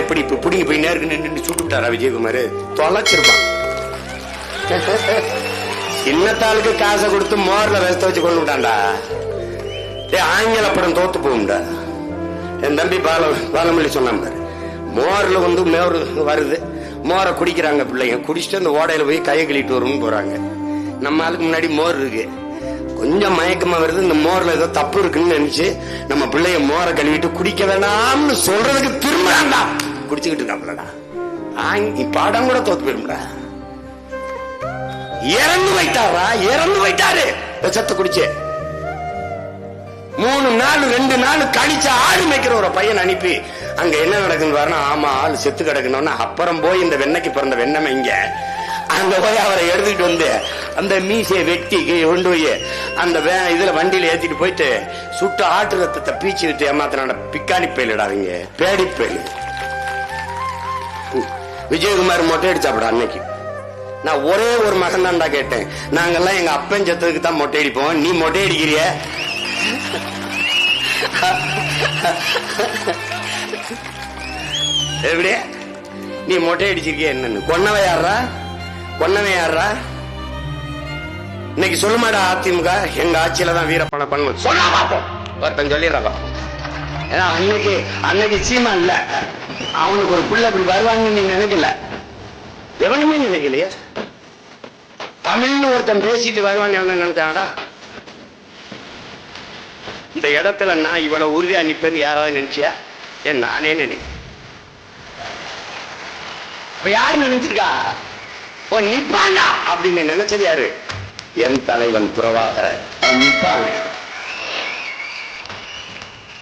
எப்படி இப்ப புடிங்கி போய் நேருக்கு நின்று சுட்டு விட்டாரா விஜயகுமார்? தொலைச்சிருப்பான். சின்னத்தாளுக்கு காசை கொடுத்து மோர்ல ரசத்தை வச்சு கொண்டு விட்டான்டா. ஏ ஆங்கில படம் தோத்து போகும்டா. என் தம்பி பால பாலமல்லி சொன்னான் பாரு. மோர்ல வந்து மோர் வருது. மோரை குடிக்கிறாங்க பிள்ளைங்க. குடிச்சிட்டு அந்த ஓடையில போய் கையை கழிட்டு வரும்னு போறாங்க. நம்ம ஆளுக்கு முன்னாடி மோர் இருக்கு. கொஞ்சம் மயக்கமா வருது. இந்த மோர்ல ஏதோ தப்பு இருக்குன்னு நினைச்சு நம்ம பிள்ளைய மோரை கழுவிட்டு குடிக்க வேணாம்னு சொல்றதுக்கு திரும்பலாம்டா குடிச்சுக்கிட்டு இருக்காங்களடா ஆங்கி படம் கூட தோத்து போயிரும்டா. இறந்து வைத்தாரா இறந்து வைத்தாரு விஷத்தை குடிச்சு. மூணு நாள் ரெண்டு நாள் கழிச்ச ஆடு மேய்க்கிற ஒரு பையன் அனுப்பி அங்க என்ன நடக்குன்னு பாருன்னா ஆமா ஆள் செத்து கிடக்கணும்னா அப்புறம் போய் இந்த வெண்ணைக்கு பிறந்த வெண்ணமை இங்க அங்க போய் அவரை எடுத்துக்கிட்டு வந்து அந்த மீசையை வெட்டி கொண்டு போய் அந்த வே இதுல வண்டியில ஏத்திட்டு போயிட்டு சுட்டு ஆட்டு ரத்தத்தை பீச்சு விட்டு ஏமாத்தினாட பிக்காணி பயிலிடாதீங்க பேடி பயில். விஜயகுமார் மொட்டை அடிச்சாப்படா அன்னைக்கு. நான் ஒரே ஒரு மகன் தான்டா கேட்டேன். நாங்கெல்லாம் எங்க அப்பன் செத்ததுக்கு தான் மொட்டை அடிப்போம். நீ மொட்டை அடிக்கிறிய? எப்படி? நீ மொட்டை அடிச்சிருக்கிய என்னன்னு? கொன்னவன் யாரா கொன்னவன் யாரா இன்னைக்கு சொல்லுமாடா அதிமுக? எங்க ஆட்சியில தான் வீரப்பண பண்ணு சொன்னா பார்ப்போம். ஒருத்தன் சொல்லிடுறாங்க ஏன்னா அன்னைக்கு அன்னைக்கு சீமா இல்ல. அவனுக்கு ஒரு புள்ள அப்படி வருவாங்கன்னு நீ நினைக்கல. எவனுமே நினைக்கலையே. தமிழ்னு ஒருத்தன் பேசிட்டு வருவான்னு எவன் நினைச்சாடா இந்த இடத்துல நான் இவ்வளவு உறுதியா நிப்பேன்னு யாராவது நினைச்சியா? ஏன் நானே நினைக்கிறேன். இப்ப யாரு நினைச்சிருக்கா? ஓ நிப்பாண்டா அப்படின்னு நினைச்சது யாரு? என் தலைவன் புறவாக நிப்பாங்க